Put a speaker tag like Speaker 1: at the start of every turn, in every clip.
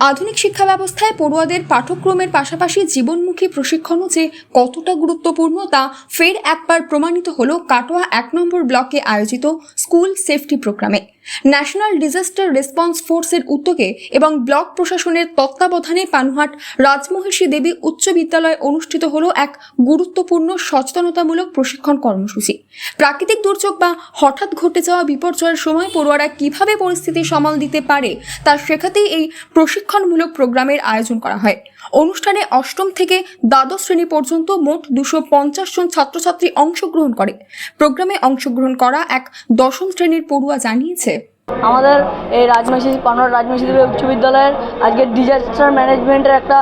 Speaker 1: আধুনিক শিক্ষা ব্যবস্থায় পড়ুয়াদের পাঠ্যক্রমের পাশাপাশি জীবনমুখী প্রশিক্ষণও যে কতটা গুরুত্বপূর্ণ তা ফের একবার প্রমাণিত হল কাটোয়া এক নম্বর ব্লকে আয়োজিত স্কুল সেফটি প্রোগ্রামে। ন্যাশনাল ডিজাস্টার রেসপন্স ফোর্সের উদ্যোগে এবং ব্লক প্রশাসনের তত্ত্বাবধানে পানুহাট রাজমহিষী দেবী উচ্চ বিদ্যালয়ে অনুষ্ঠিত হল এক গুরুত্বপূর্ণ সচেতনতামূলক প্রশিক্ষণ কর্মসূচি। প্রাকৃতিক দুর্যোগ বা হঠাৎ ঘটে যাওয়া বিপর্যয়ের সময় পড়ুয়ারা কীভাবে পরিস্থিতি সামাল দিতে পারে তা শেখাতেই এই প্রশিক্ষণমূলক প্রোগ্রামের আয়োজন করা হয়। অনুষ্ঠানে অষ্টম থেকে দ্বাদশ শ্রেণি পর্যন্ত মোট দুশো পঞ্চাশ জন ছাত্রছাত্রী অংশগ্রহণ করে। প্রোগ্রামে অংশগ্রহণ করা এক দশম শ্রেণির পড়ুয়া জানিয়েছে
Speaker 2: আমাদের এই রাজমাসি পানোয়ার রাজমাসি দেবী উচ্চ বিদ্যালয়ের আজকে ডিজাস্টার ম্যানেজমেন্টের একটা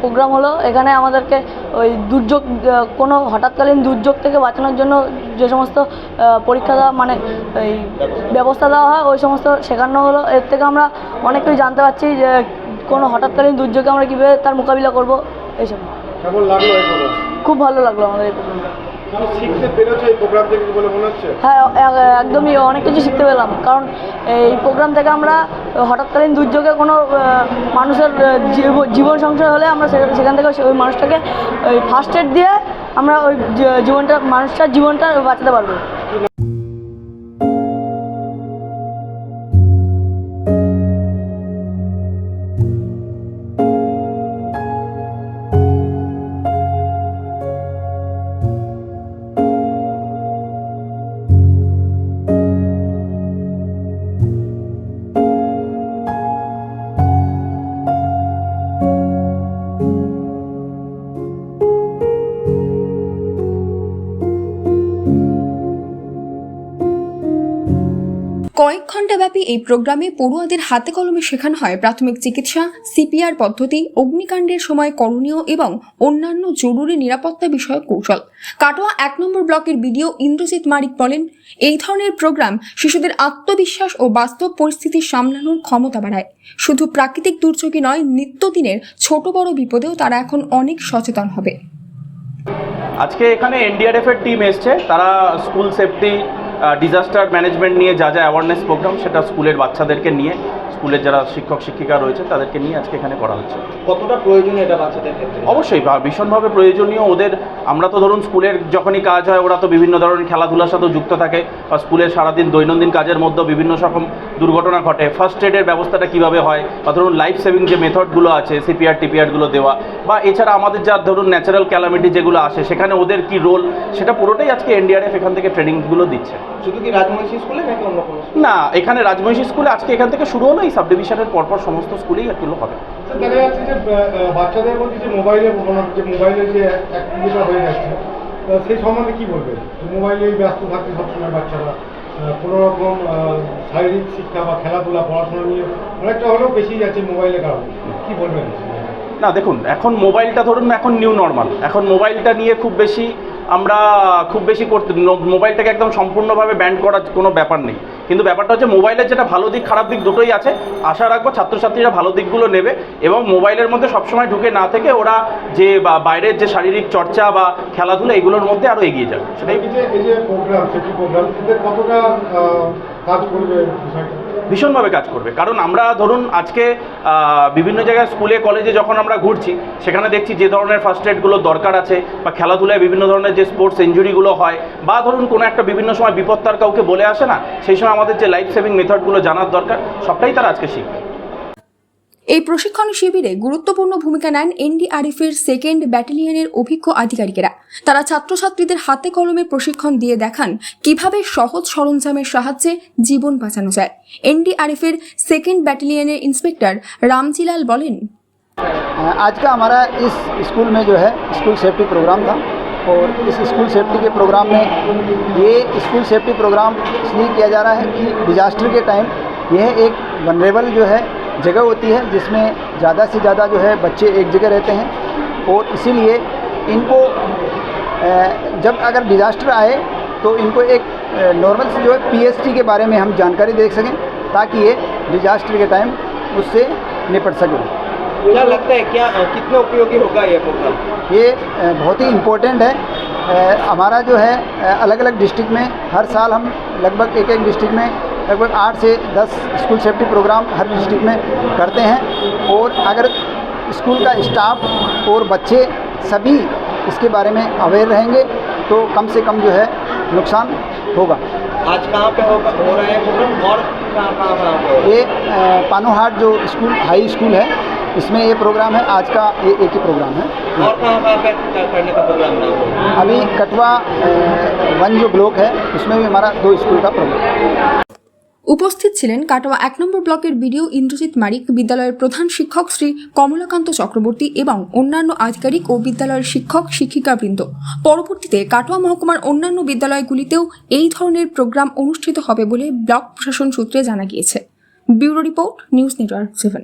Speaker 2: প্রোগ্রাম হলো। এখানে আমাদেরকে ওই দুর্যোগ কোনো হঠাৎকালীন দুর্যোগ থেকে বাঁচানোর জন্য যে সমস্ত পরীক্ষা দেওয়া মানে এই ব্যবস্থা দেওয়া হয় ওই সমস্ত শেখানো হলো। এর থেকে আমরা অনেক কিছু জানতে পারছি যে কোনো হঠাৎকালীন দুর্যোগে আমরা কীভাবে তার মোকাবিলা করব এইসব খুব ভালো লাগল আমাদের এই প্রোগ্রামটা হ্যাঁ একদমই অনেক কিছু শিখতে পেলাম। কারণ এই প্রোগ্রাম থেকে আমরা হঠাৎকালীন দুর্যোগে কোনো মানুষের জীব- জীবন সংশয় হলে আমরা সেখান থেকে ওই মানুষটাকে ওই ফার্স্ট এড দিয়ে আমরা ওই জীবনটা, মানুষটার জীবনটা বাঁচাতে পারব।
Speaker 1: কয়েক ঘণ্টা ব্যাপী এই প্রোগ্রামে পড়ুয়াদের হাতে কলমে শেখানো হয় প্রাথমিক চিকিৎসা, সিপিআর পদ্ধতি, অগ্নিকাণ্ডের সময় করণীয় এবং অন্যান্য জরুরি নিরাপত্তা বিষয়ক কৌশল। কাটোয়া এক নম্বর ব্লকের বিডিও ইন্দ্রজিৎ মারিক বলেন, এই ধরনের প্রোগ্রাম শিশুদের আত্মবিশ্বাস ও বাস্তব পরিস্থিতি সামলানোর ক্ষমতা বাড়ায়। শুধু প্রাকৃতিক দুর্যোগই নয়, নিত্যদিনের ছোট বড় বিপদেও তারা এখন অনেক সচেতন হবে।
Speaker 3: আজকে এখানে এনডিআরএফ এর টিম এসছে। তারা স্কুল সেফটি ডিজাস্টার ম্যানেজমেন্ট নিয়ে যা যা অ্যাওয়ারনেস প্রোগ্রাম সেটা স্কুলের বাচ্চাদেরকে নিয়ে স্কুলের যারা শিক্ষক শিক্ষিকা রয়েছে তাদেরকে নিয়ে আজকে এখানে করা হচ্ছে।
Speaker 4: কতটা প্রয়োজনীয় এটা বাচ্চাদের ক্ষেত্রে?
Speaker 3: অবশ্যই ভীষণভাবে প্রয়োজনীয়। ওদের আমরা তো ধরুন স্কুলের যখনই কাজ হয় ওরা তো বিভিন্ন ধরনের খেলাধুলার সাথেও যুক্ত থাকে। বা স্কুলের সারাদিন দৈনন্দিন কাজের মধ্যেও বিভিন্ন রকম দুর্ঘটনা ঘটে। ফার্স্ট এডের ব্যবস্থাটা কীভাবে হয়? বা ধরুন লাইফ সেভিং যে মেথডগুলো আছে সিপিআর টিপিআরগুলো দেওয়া। বা এছাড়া আমাদের যা ধরুন ন্যাচারাল ক্যালামিটি যেগুলো আসে সেখানে ওদের কি রোল সেটা পুরোটাই আজকে এনডিআরএফ এখান থেকে ট্রেনিংগুলো দিচ্ছে।
Speaker 4: শুধু কি রাজমহিষী স্কুলে নাকি অন্য কোনো স্কুল?
Speaker 3: না এখানে রাজমহিষী স্কুলে আজকে এখান থেকে শুরু হলো এই সাব ডিভিশনের পরপর সমস্ত স্কুলেই এগুলো হবে।
Speaker 4: দেখা যাচ্ছে যে বাচ্চাদের মধ্যে যে মোবাইলের যে মোবাইলের যে অ্যাক্টিভিটা হয়ে যাচ্ছে সেই সম্বন্ধে কি বলবেন? মোবাইলেই ব্যস্ত থাকছে সবসময় বাচ্চারা কোনো রকম শারীরিক শিক্ষা বা খেলাধুলা পড়াশোনা নিয়ে অনেকটা হলেও বেশি যাচ্ছে মোবাইলের কারণে। কি বলবেন?
Speaker 3: না, দেখুন, এখন মোবাইলটা ধরুন এখন নিউ নর্মাল এখন মোবাইলটা নিয়ে খুব বেশি আমরা খুব বেশি করতে মোবাইলটাকে একদম সম্পূর্ণভাবে ব্যান্ড করার কোনো ব্যাপার নেই। কিন্তু ব্যাপারটা হচ্ছে মোবাইলের যেটা ভালো দিক খারাপ দিক দুটোই আছে। আশা রাখব ছাত্রছাত্রীরা ভালো দিকগুলো নেবে এবং মোবাইলের মধ্যে সবসময় ঢুকে না থেকে ওরা যে বা বাইরের যে শারীরিক চর্চা বা খেলাধুলা এগুলোর মধ্যে আরও এগিয়ে যাবে। সেটাই ভীষণভাবে কাজ করবে। কারণ আমরা ধরুন আজকে বিভিন্ন জায়গায় স্কুলে কলেজে যখন আমরা ঘুরছি সেখানে দেখছি যে ধরনের ফার্স্ট এডগুলো দরকার আছে বা খেলাধুলায় বিভিন্ন ধরনের যে স্পোর্টস ইঞ্জুরিগুলো হয় বা ধরুন কোনো একটা বিভিন্ন সময় বিপত্তার কাউকে বলে আসে না সেই সময় আমাদের যে লাইফ সেভিং মেথডগুলো জানার দরকার সবটাই তারা আজকে শিখবে
Speaker 1: এই প্রশিক্ষণ শিবিরে গুরুত্বপূর্ণ ভূমিকা নেন এনডিআরএফের সেকেন্ড ব্যাটালিয়নের অভিজ্ঞ আধিকারিকেরা তারা ছাত্রছাত্রীদের হাতে কলমে প্রশিক্ষণ দিয়ে দেখান কিভাবে সহজ সরঞ্জামের সাহায্যে জীবন বাঁচানো যায় এনডিআরএফের সেকেন্ড ব্যাটালিয়নের ইন্সপেক্টর রামজিলাল বলেন
Speaker 5: आज का हमारा इस स्कूल में जो है स्कूल सेफ्टी प्रोग्राम था और इस स्कूल सेफ्टी के प्रोग्राम में ये स्कूल सेफ्टी प्रोग्राम इसलिए किया जा रहा है कि डिजास्टर के टाइम यह एक वनरेबल जो है जगह होती है जिसमें ज़्यादा से ज़्यादा जो है बच्चे एक जगह रहते हैं और इसीलिए इनको जब अगर डिज़ास्टर आए तो इनको एक नॉर्मल से जो है पीएसटी के बारे में हम जानकारी देख सकें ताकि ये डिजास्टर के टाइम उससे निपट सकें।
Speaker 4: क्या लगता है क्या कितना उपयोगी होगा ये प्रोग्राम
Speaker 5: ये बहुत ही इम्पोर्टेंट है। हमारा जो है अलग अलग डिस्ट्रिक्ट में हर साल हम लगभग एक एक डिस्ट्रिक्ट में लगभग आठ से दस स्कूल सेफ्टी प्रोग्राम हर डिस्ट्रिक्ट में करते हैं। और अगर स्कूल का स्टाफ और बच्चे सभी इसके बारे में अवेयर रहेंगे तो कम से कम जो है नुकसान होगा।
Speaker 6: आज कहाँ पे हो, हो रहा है और कहाँ कहाँ
Speaker 5: ये पानोहाट जो स्कूल हाई स्कूल है इसमें ये प्रोग्राम है आज का ये एक ही प्रोग्राम है
Speaker 6: और कहाँ कहाँ पे क्या करने का प्रोग्राम है
Speaker 5: अभी कटवा अ, वन जो ब्लॉक है उसमें भी हमारा दो स्कूल का प्रोग्राम है
Speaker 1: উপস্থিত ছিলেন কাটোয়া এক নম্বর ব্লকের বিডিও ইন্দ্রজিৎ মারিক বিদ্যালয়ের প্রধান শিক্ষক শ্রী কমলাকান্ত চক্রবর্তী এবং অন্যান্য আধিকারিক ও বিদ্যালয়ের শিক্ষক শিক্ষিকাবৃন্দ পরবর্তীতে কাটোয়া মহকুমার অন্যান্য বিদ্যালয়গুলিতেও এই ধরনের প্রোগ্রাম অনুষ্ঠিত হবে বলে ব্লক প্রশাসন সূত্রে জানা গিয়েছে bureau report news network seven